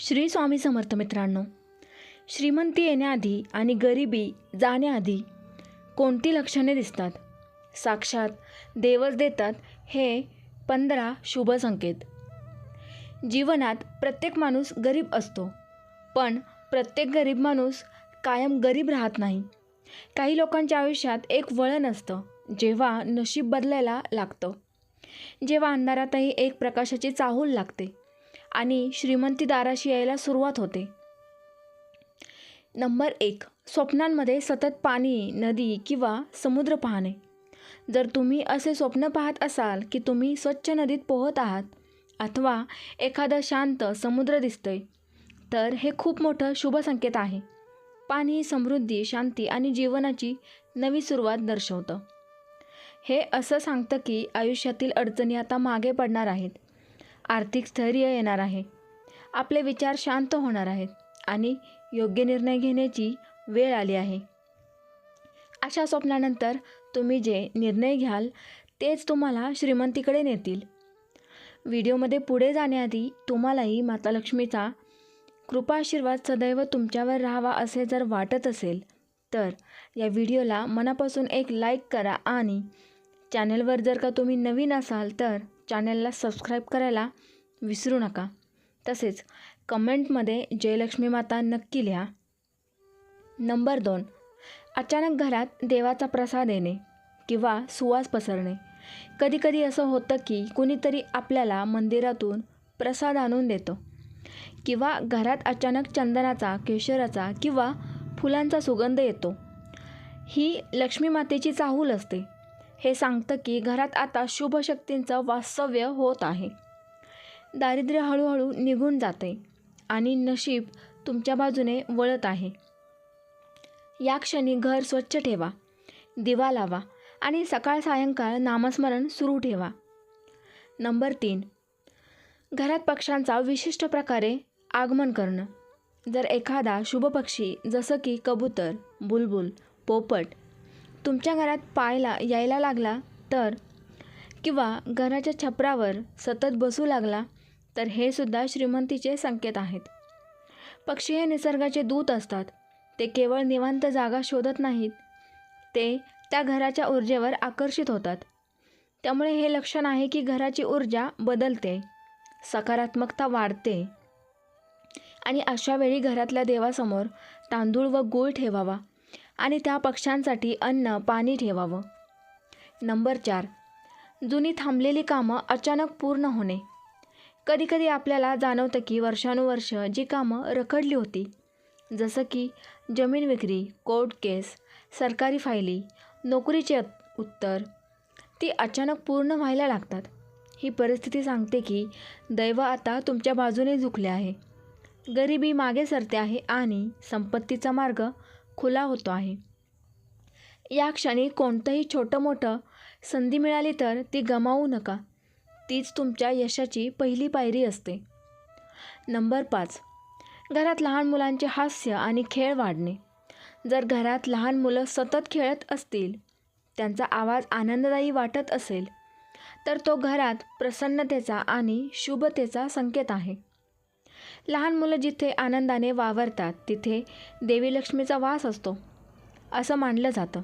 श्री स्वामी समर्थ मित्रांनो श्रीमंती येण्याआधी आणि गरिबी जाण्याआधी कोणती लक्षणे दिसतात? साक्षात देवच देतात हे पंधरा शुभ संकेत. जीवनात प्रत्येक माणूस गरीब असतो पण प्रत्येक गरीब माणूस कायम गरीब राहत नाही. काही लोकांच्या आयुष्यात एक वळण असतं जेव्हा नशीब बदलायला लागतं. जेव्हा अंधारातही एक प्रकाशाची चाहूल लागते. आणि श्रीमंती दाराशी यायला सुरुवात होते. नंबर एक स्वप्नांमध्ये सतत पाणी नदी किंवा समुद्र पाहणे. जर तुम्ही असे स्वप्न पाहत असाल की तुम्ही स्वच्छ नदीत पोहत आहात अथवा एखादं शांत समुद्र दिसतंय तर हे खूप मोठं शुभ संकेत आहे. पाणी समृद्धी शांती आणि जीवनाची नवी सुरुवात दर्शवतं. हे असं सांगतं की आयुष्यातील अडचणी आता मागे पडणार आहेत. आर्थिक स्थैर्य येणार आहे. आपले विचार शांत होणार आहेत आणि योग्य निर्णय घेण्याची वेळ आली आहे. अशा स्वप्नानंतर तुम्ही जे निर्णय घ्याल तेच तुम्हाला श्रीमंतीकडे नेतील. व्हिडिओमध्ये पुढे जाण्याआधी तुम्हालाही माता लक्ष्मीचा कृपाशीर्वाद सदैव तुमच्यावर राहावा असे जर वाटत असेल तर या व्हिडिओला मनापासून एक लाईक करा आणि चॅनलवर जर का तुम्ही नवीन असाल तर चॅनलला सबस्क्राईब करायला विसरू नका. तसेच कमेंटमध्ये जयलक्ष्मी माता नक्की लिहा. नंबर दोन. अचानक घरात देवाचा प्रसाद येणे किंवा सुवास पसरणे. कधीकधी असं होतं की कुणीतरी आपल्याला मंदिरातून प्रसाद आणून देतो किंवा घरात अचानक चंदनाचा केशराचा किंवा फुलांचा सुगंध येतो. ही लक्ष्मी मातेची चाहूल असते. हे सांगतं की घरात आता शुभ शक्तींचं वास्तव्य होत आहे. दारिद्र्य हळूहळू निघून जाते आणि नशीब तुमच्या बाजूने वळत आहे. या क्षणी घर स्वच्छ ठेवा दिवा लावा आणि सकाळ सायंकाळ नामस्मरण सुरू ठेवा. नंबर तीन. घरात पक्ष्यांचा विशिष्ट प्रकारे आगमन करणं. जर एखादा शुभ पक्षी जसं की कबूतर बुलबुल पोपट तुमच्या घरात पायला यायला लागला तर? किंवा घराच्या छपरावर सतत बसू लागला तर हे सुद्धा श्रीमंतीचे संकेत आहेत. पक्षी हे निसर्गाचे दूत असतात. ते केवळ निवांत जागा शोधत नाहीत. ते त्या घराच्या ऊर्जेवर आकर्षित होतात. त्यामुळे हे लक्षण आहे की घराची ऊर्जा बदलते सकारात्मकता वाढते. आणि अशा वेळी घरातल्या देवासमोर तांदूळ व गूळ ठेवावा. आणि त्या पक्ष्यांसाठी अन्न पाणी ठेवावं. नंबर चार. जुनी थांबलेली कामं अचानक पूर्ण होणे. कधीकधी आपल्याला जाणवतं की वर्षानुवर्ष जी कामं रखडली होती जसं की जमीन विक्री कोर्ट केस सरकारी फायली नोकरीचे उत्तर ती अचानक पूर्ण व्हायला लागतात. ही परिस्थिती सांगते की दैव आता तुमच्या बाजूने झुकले आहे. गरिबी मागे सरते आहे आणि संपत्तीचा मार्ग खुला होतो आहे. या क्षणी कोणतंही छोटं मोठं संधी मिळाली तर ती गमावू नका. तीच तुमच्या यशाची पहिली पायरी असते. नंबर पाच. घरात लहान मुलांचे हास्य आणि खेळ वाढणे. जर घरात लहान मुलं सतत खेळत असतील त्यांचा आवाज आनंददायी वाटत असेल तर तो घरात प्रसन्नतेचा आणि शुभतेचा संकेत आहे. लहान मुलं जिथे आनंदाने वावरतात तिथे देवी लक्ष्मीचा वास असतो असं मानलं जातं.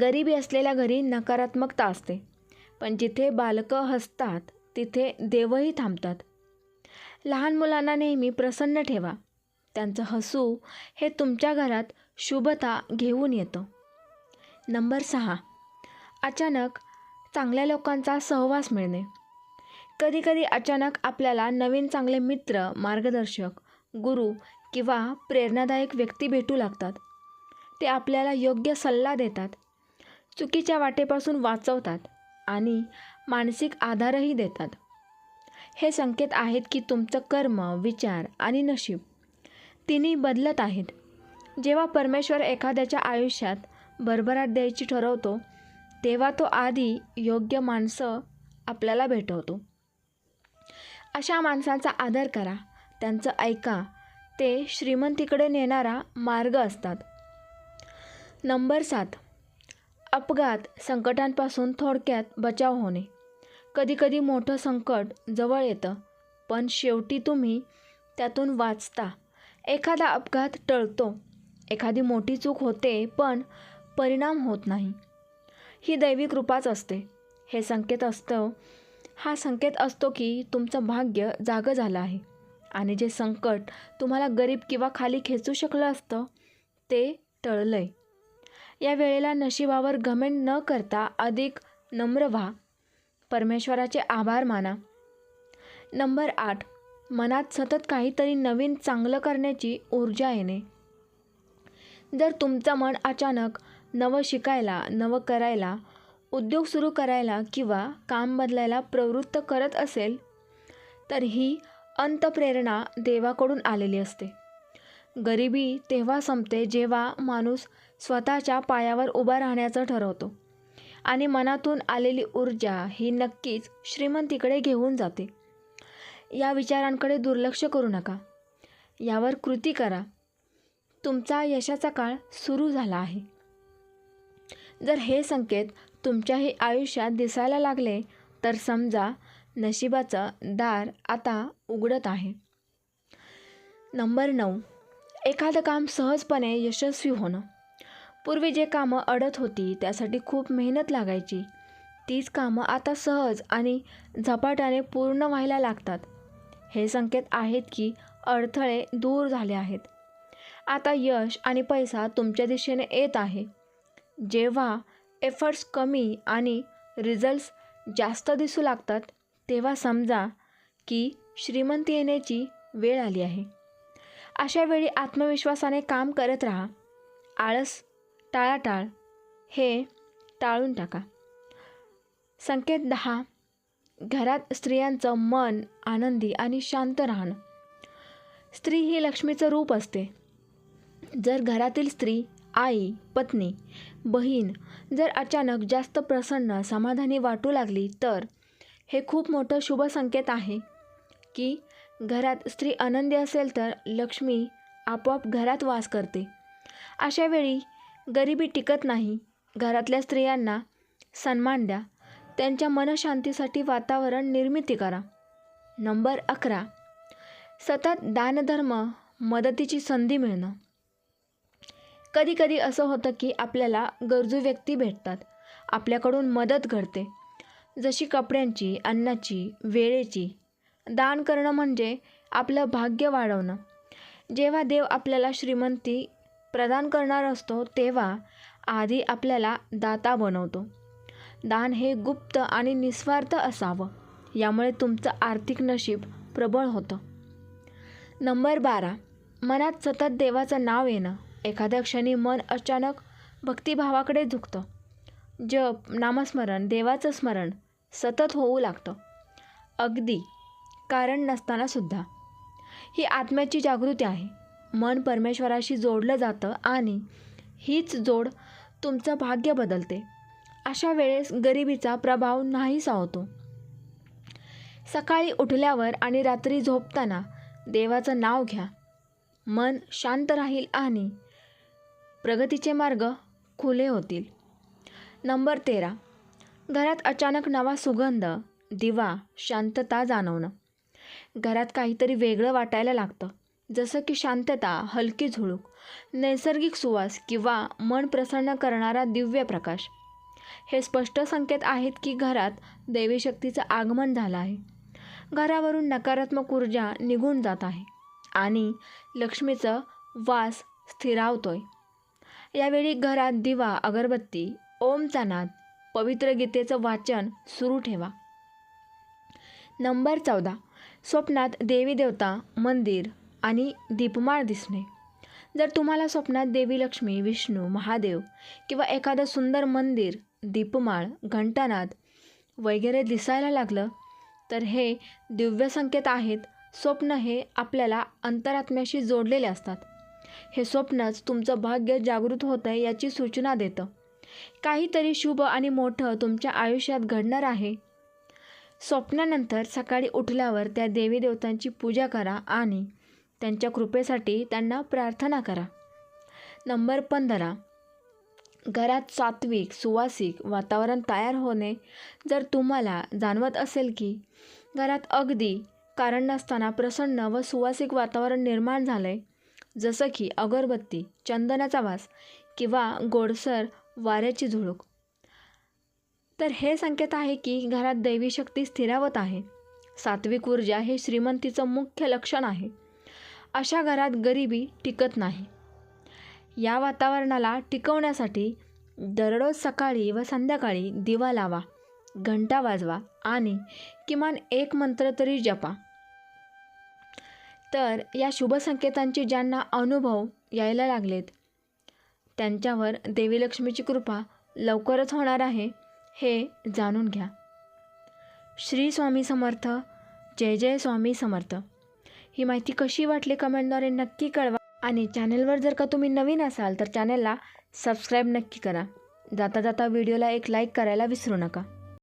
गरिबी असलेल्या घरी नकारात्मकता असते पण जिथे बालकं हसतात तिथे देवही थांबतात. लहान मुलांना नेहमी प्रसन्न ठेवा. त्यांचं हसू हे तुमच्या घरात शुभता घेऊन येतं. नंबर सहा. अचानक चांगल्या लोकांचा सहवास मिळणे. कधीकधी अचानक आपल्याला नवीन चांगले मित्र मार्गदर्शक गुरु किंवा प्रेरणादायक व्यक्ती भेटू लागतात. ते आपल्याला योग्य सल्ला देतात चुकीच्या वाटेपासून वाचवतात आणि मानसिक आधारही देतात. हे संकेत आहेत की तुमचं कर्म विचार आणि नशीब तिन्ही बदलत आहेत. जेव्हा परमेश्वर एखाद्याच्या आयुष्यात भरभराट द्यायची ठरवतो तेव्हा तो आधी योग्य माणसं आपल्याला भेटवतो. अशा माणसांचा आदर करा. त्यांचं ऐका. ते श्रीमंतीकडे नेणारा मार्ग असतात. नंबर सात. अपघात संकटांपासून थोडक्यात बचाव होणे. कधीकधी मोठं संकट जवळ येतं पण शेवटी तुम्ही त्यातून वाचता. एखादा अपघात टळतो. एखादी मोठी चूक होते पण परिणाम होत नाही. ही दैवी कृपाच असते. हे संकेत असतं हा संकेत असतो की तुमचं भाग्य जागं झालं आहे. आणि जे संकट तुम्हाला गरीब किंवा खाली खेचू शकलं असतं ते टळलं आहे या वेळेला नशिबावर घमेंट न करता अधिक नम्र व्हा. परमेश्वराचे आभार माना. नंबर आठ. मनात सतत काहीतरी नवीन चांगलं करण्याची ऊर्जा येणे. जर तुमचं मन अचानक नवं शिकायला नवं करायला उद्योग सुरू करायला किंवा काम बदलायला प्रवृत्त करत असेल तर ही अंतप्रेरणा देवाकडून आलेली असते. गरिबी तेव्हा संपते जेव्हा माणूस स्वतःच्या पायावर उभा राहण्याचं ठरवतो आणि मनातून आलेली ऊर्जा ही नक्कीच श्रीमंतीकडे घेऊन जाते. या विचारांकडे दुर्लक्ष करू नका. यावर कृती करा. तुमचा यशाचा काळ सुरू झाला आहे. जर हे संकेत तुमच्याही आयुष्यात दिसायला लागले तर समजा नशिबाचं दार आता उघडत आहे. नंबर नऊ. एखादं काम सहजपणे यशस्वी होणं. पूर्वी जे कामं अडत होती त्यासाठी खूप मेहनत लागायची. तीच कामं आता सहज आणि झपाट्याने पूर्ण व्हायला लागतात. हे संकेत आहेत की अडथळे दूर झाले आहेत. आता यश आणि पैसा तुमच्या दिशेने येत आहे. जेव्हा एफर्ट्स कमी आणि रिझल्ट्स जास्त दिसू लागतात तेव्हा समजा की श्रीमंती येण्याची वेळ आली आहे. अशा वेळी आत्मविश्वासाने काम करत राहा. आळस टाळाटाळ हे टाळून टाका. संकेत दहा घरात स्त्रियांचं मन आनंदी आणि शांत राहणं. स्त्री ही लक्ष्मीचं रूप असते. जर घरातील स्त्री आई पत्नी बहीण जर अचानक जास्त प्रसन्न समाधानी वाटू लागली तर हे खूप मोठं शुभ संकेत आहे. की घरात स्त्री आनंदी असेल तर लक्ष्मी आपोआप घरात वास करते. अशा वेळी गरिबी टिकत नाही. घरातल्या स्त्रियांना सन्मान द्या. त्यांच्या मनशांतीसाठी वातावरण निर्मिती करा. नंबर अकरा. सतत दानधर्म मदतीची संधी मिळणं. कधीकधी असं होतं की आपल्याला गरजू व्यक्ती भेटतात. आपल्याकडून मदत घडते. जशी कपड्यांची अन्नाची वेळेची. दान करणं म्हणजे आपलं भाग्य वाढवणं. जेव्हा देव आपल्याला श्रीमंती प्रदान करणार असतो तेव्हा आधी आपल्याला दाता बनवतो. दान हे गुप्त आणि निस्वार्थ असावं. यामुळे तुमचं आर्थिक नशीब प्रबळ होतं. नंबर बारा. मनात सतत देवाचं नाव येणं. एखाद्या क्षणी मन अचानक भक्तिभावाकडे झुकतं. जप नामस्मरण देवाचं स्मरण सतत होऊ लागतं. अगदी कारण नसतानासुद्धा ही आत्म्याची जागृती आहे. मन परमेश्वराशी जोडलं जातं आणि हीच जोड तुमचं भाग्य बदलते. अशा वेळेस गरिबीचा प्रभाव नाहीसा होतो सकाळी उठल्यावर आणि रात्री झोपताना देवाचं नाव घ्या. मन शांत राहील आणि प्रगतीचे मार्ग खुले होतील. नंबर तेरा. घरात अचानक नवा सुगंध दिवा शांतता जाणवणं. घरात काहीतरी वेगळं वाटायला लागतं. जसं की शांतता हलकी झुळूक नैसर्गिक सुवास किंवा मन प्रसन्न करणारा दिव्य प्रकाश. हे स्पष्ट संकेत आहेत की घरात दैवी शक्तीचं आगमन झालं आहे. घरावरून नकारात्मक ऊर्जा निघून जात आहे आणि लक्ष्मीचं वास स्थिरावतोय. यावेळी घरात दिवा अगरबत्ती ओमचा नाद पवित्र गीतेचं वाचन सुरू ठेवा. नंबर चौदा. स्वप्नात देवी देवता मंदिर आणि दीपमाळ दिसणे. जर तुम्हाला स्वप्नात देवी लक्ष्मी विष्णू महादेव किंवा एखादं सुंदर मंदिर दीपमाळ घंटानाद वगैरे दिसायला लागलं तर हे दिव्य संकेत आहेत. स्वप्न हे आपल्याला अंतरात्म्याशी जोडलेले असतात. हे स्वप्नच तुमचं भाग्य जागृत होतं आहे याची सूचना देतं. काहीतरी शुभ आणि मोठं तुमच्या आयुष्यात घडणार आहे. स्वप्नानंतर सकाळी उठल्यावर त्या देवी देवतांची पूजा करा आणि त्यांच्या कृपेसाठी त्यांना प्रार्थना करा. नंबर पंधरा. घरात सात्विक सुवासिक वातावरण तयार होणे जर तुम्हाला जाणवत असेल की घरात अगदी कारण नसताना प्रसन्न व सुवासिक वातावरण निर्माण झालं आहे जसं की अगरबत्ती चंदनाचा वास किंवा गोडसर वाऱ्याची झुळूक. तर हे संकेत आहे की घरात दैवी शक्ती स्थिरावत आहे. सात्विक ऊर्जा हे श्रीमंतीचं मुख्य लक्षण आहे. अशा घरात गरिबी टिकत नाही. या वातावरणाला टिकवण्यासाठी दररोज सकाळी व संध्याकाळी दिवा लावा घंटा वाजवा आणि किमान एक मंत्र तरी जपा. तर या शुभसंकेतांची ज्यांना अनुभव यायला लागलेत त्यांच्यावर देवी लक्ष्मीची कृपा लवकरच होणार आहे हे जाणून घ्या. श्री स्वामी समर्थ जय जय स्वामी समर्थ. ही माहिती कशी वाटली कमेंटद्वारे नक्की कळवा आणि चॅनलवर जर का तुम्ही नवीन असाल तर चॅनलला सबस्क्राईब नक्की करा. जाता जाता व्हिडिओला एक लाईक करायला विसरू नका.